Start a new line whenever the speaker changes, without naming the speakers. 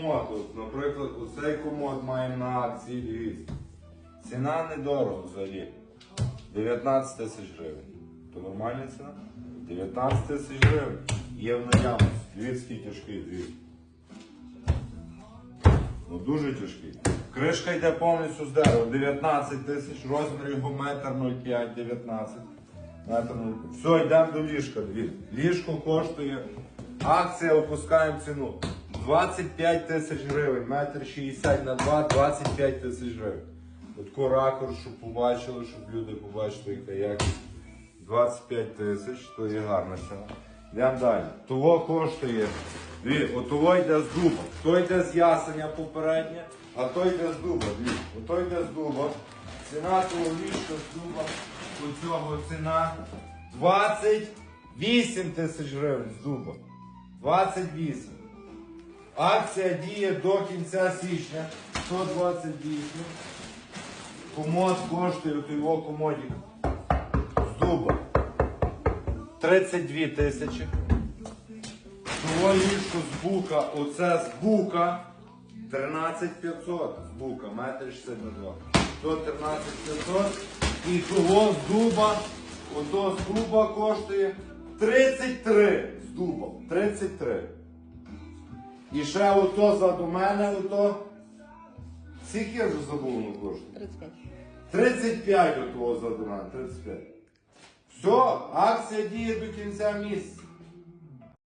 комод. От, наприклад, оцей комод маємо на акції дивіться. Ціна недорого взагалі. 19 тисяч гривень. То нормальна ціна? 19 тисяч гривень. Є в наявності. Дивіться, тяжкий, дивіться. Ну дуже тяжкий. Кришка йде повністю з дерева. 19 тисяч, розмір його метр 0,5, 19. Метр 0,5. Все, йдемо до ліжка. Ліжко коштує. Акція опускаємо ціну. 25 тисяч гривень, метр 60 на 2, 25 тисяч гривень. Отако ракурс, щоб побачили, щоб люди побачили, яка якість. 25 тисяч, то є гарна ціна. Йдемо далі. Того коштує. Дві, отого йде з дуба. То йде з ясеня попереднє, а то йде з дуба. Дві. Ото йде з дуба. Ціна того ліжка з дуба. У цього ціна 28 тисяч гривень з дуба. 28. Акція діє до кінця січня. 128. Комод коштує от його комодік з дуба. 32 тисячі. Того ліжко з бука, оце з бука 13 500 з бука, метр 62. То 13 500. І того з дуба, ото з дуба коштує 33 з дуба. 33. І ще ото заду мене, ото. Скільки я вже забув на кошти?
35.
35 от того заду мене, 35. Все, акція діє до кінця місяця.